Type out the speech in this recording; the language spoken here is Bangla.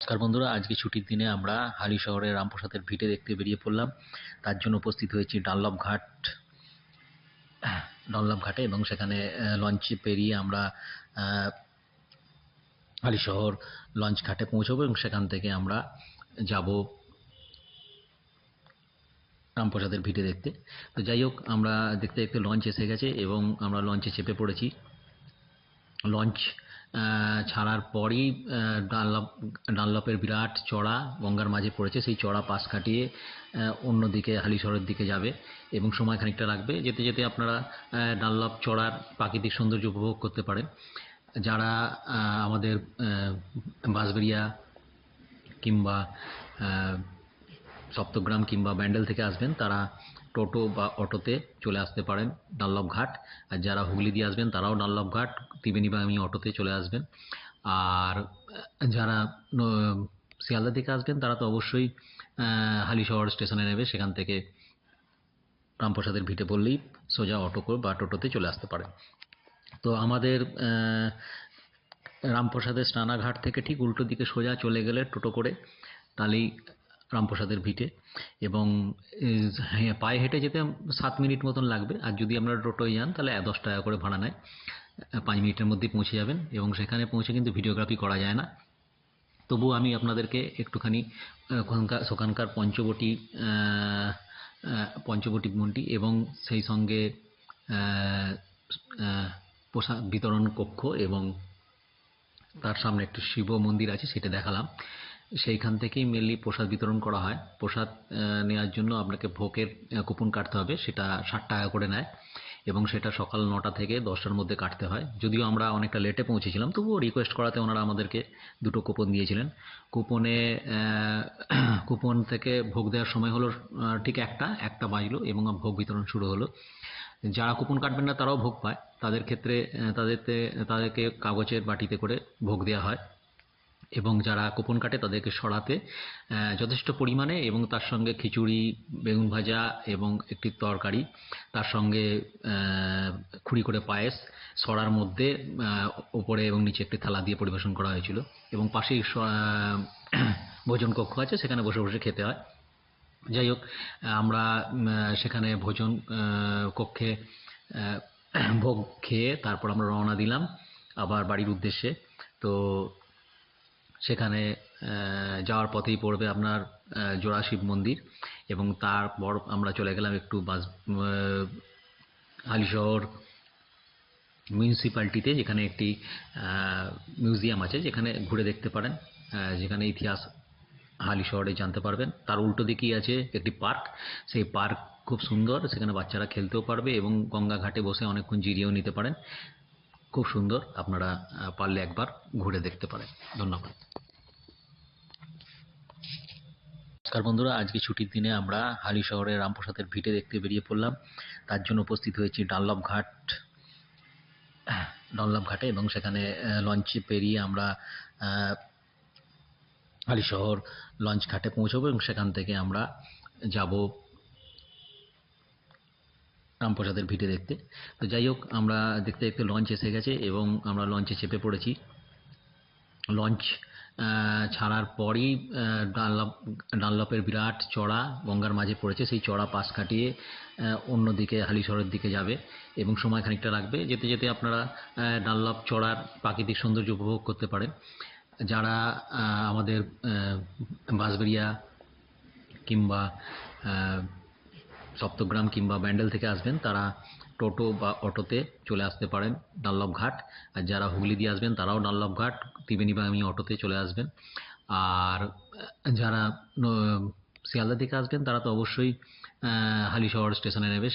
নমস্কার বন্ধুরা, আজকে ছুটির দিনে আমরা হালি শহরের রামপ্রসাদের ভিটে দেখতে বেরিয়ে পড়লাম। তার জন্য উপস্থিত হয়েছি ডানলপ ঘাট, ডানলপ ঘাটে এবং সেখানে লঞ্চে পেরিয়ে আমরা হালি শহর লঞ্চ ঘাটে পৌঁছবো এবং সেখান থেকে আমরা যাব রামপ্রসাদের ভিটে দেখতে। তো যাই হোক, আমরা দেখতে দেখতে লঞ্চ এসে গেছে এবং আমরা লঞ্চে চেপে পড়েছি। লঞ্চ ছাড়ার পরই ডানলপ ডানলপের বিরাট চড়া গঙ্গার মাঝে পড়েছে। সেই চড়া পাশ কাটিয়ে অন্যদিকে হালিশহরের দিকে যাবে এবং সময় খানিকটা লাগবে। যেতে যেতে আপনারা ডানলপ চড়ার প্রাকৃতিক সৌন্দর্য উপভোগ করতে পারেন। যারা আমাদের বাঁশবেড়িয়া কিংবা সপ্তগ্রাম কিংবা ব্যান্ডেল থেকে আসবেন, তারা টোটো বা অটোতে চলে আসতে পারেন ডানলপ ঘাট। আর যারা হুগলি দিয়ে আসবেন, তারাও ডানলপ ঘাট ত্রিবেণীবামী অটোতে চলে আসবেন। আর যারা শিয়ালদা থেকে আসবেন, তারা তো অবশ্যই হালিশহর স্টেশনে নেবে। সেখান থেকে রামপ্রসাদের ভিটে পড়লেই সোজা অটো করে বা টোটোতে চলে আসতে পারেন। তো আমাদের রামপ্রসাদের স্নানাঘাট থেকে ঠিক উল্টো দিকে সোজা চলে গেলে টোটো করে তাহলেই রামপ্রসাদের ভিটে। এবং হ্যাঁ, পায়ে হেঁটে যেতে সাত মিনিট মতন লাগবে। আর যদি আপনারা টোটোয় যান তাহলে দশ টাকা করে ভাড়া নেয়। পাঁচ মিনিটের মধ্যেই পৌঁছে যাবেন। এবং সেখানে পৌঁছে কিন্তু ভিডিওগ্রাফি করা যায় না। তবু আমি আপনাদেরকে একটুখানি ওখানকার সেখানকার পঞ্চবটি পঞ্চবটি মন্ডি এবং সেই সঙ্গে আহ, বিতরণ কক্ষ এবং তার সামনে একটু শিব মন্দির আছে সেটা দেখালাম। সেইখান থেকেই মেনলি প্রসাদ বিতরণ করা হয়। প্রসাদ নেওয়ার জন্য আপনাকে ভোগের কুপন কাটতে হবে। সেটা ষাট টাকা করে নেয় এবং সেটা সকাল নটা থেকে দশটার মধ্যে কাটতে হয়। যদিও আমরা অনেকটা লেটে পৌঁছেছিলাম, তবুও রিকোয়েস্ট করাতে ওনারা আমাদেরকে দুটো কুপন দিয়েছিলেন। কুপনে কুপন থেকে ভোগ দেওয়ার সময় হলো ঠিক একটা একটা বাজলো এবং ভোগ বিতরণ শুরু হলো। যারা কুপন কাটবেন না তারাও ভোগ পায়। তাদের ক্ষেত্রে তাদেরতে, তাদেরকে কাগজের বাটিতে করে ভোগ দেওয়া হয়। এবং যারা কুপন কাটে তাদেরকে সরাতে যথেষ্ট পরিমাণে এবং তার সঙ্গে খিচুড়ি, বেগুন ভাজা এবং একটি তরকারি, তার সঙ্গে খুঁড়ি করে পায়েস সরার মধ্যে ওপরে এবং নিচে একটি থালা দিয়ে পরিবেশন করা হয়েছিল এবং পাশেই ভোজন কক্ষ আছে, সেখানে বসে বসে খেতে হয়। যাই হোক, আমরা সেখানে ভোজন কক্ষে ভোগ খেয়ে তারপর আমরা রওনা দিলাম। আবার বাড়ির উদ্দেশ্যে। তো সেখানে যাওয়ার পথেই পড়বে আপনার জোড়া শিব মন্দির এবং তারপর আমরা চলে গেলাম একটু বাস আহ, হালিশহর মিউনিসিপ্যালিটিতে যেখানে একটি মিউজিয়াম আছে যেখানে ঘুরে দেখতে পারেন যেখানে ইতিহাস হালি শহরে জানতে পারবেন। তার উল্টো দিকেই আছে একটি পার্ক। সেই পার্ক খুব সুন্দর সেখানে বাচ্চারা খেলতেও পারবে এবং গঙ্গা ঘাটে বসে অনেকক্ষণ জিরিয়েও নিতে পারেন। খুব সুন্দর আপনারা পারলে একবার ঘুরে দেখতে পারেন। ধন্যবাদ। নমস্কার বন্ধুরা, আজকে ছুটির দিনে আমরা হালি শহরে রামপ্রসাদের ভিটে দেখতে বেরিয়ে পড়লাম। তার জন্য উপস্থিত হয়েছি ডানলপ ঘাট, ডানলপ ঘাটে এবং সেখানে লঞ্চে পেরিয়ে আমরা হালি শহর লঞ্চ ঘাটে পৌঁছবো এবং সেখান থেকে আমরা যাব রামপ্রসাদের ভিটে দেখতে। তো যাই হোক, আমরা দেখতে দেখতে লঞ্চ এসে গেছে এবং আমরা লঞ্চে চেপে পড়েছি। লঞ্চ ছাড়ার পরই ডানলপ, ডানলপের বিরাট চড়া গঙ্গার মাঝে পড়েছে। সেই চড়া পাশ কাটিয়ে অন্যদিকে হালিশহরের দিকে যাবে এবং সময় খানিকটা লাগবে। যেতে যেতে আপনারা ডানলপ চড়ার প্রাকৃতিক সৌন্দর্য উপভোগ করতে পারেন। যারা আমাদের বাঁশবেড়িয়া কিংবা সপ্তগ্রাম কিংবা ব্যান্ডেল থেকে আসবেন, তারা টোটো বা অটোতে চলে আসতে পারেন ডাল্লভ ঘাট। আর যারা হুগলি দিয়ে আসবেন, তারাও ডাল্লভ ঘাট ত্রিবেণীবামী অটোতে চলে আসবেন। আর যারা শিয়ালদা থেকে আসবেন, তারা তো অবশ্যই হালিশহর স্টেশনে নেবে।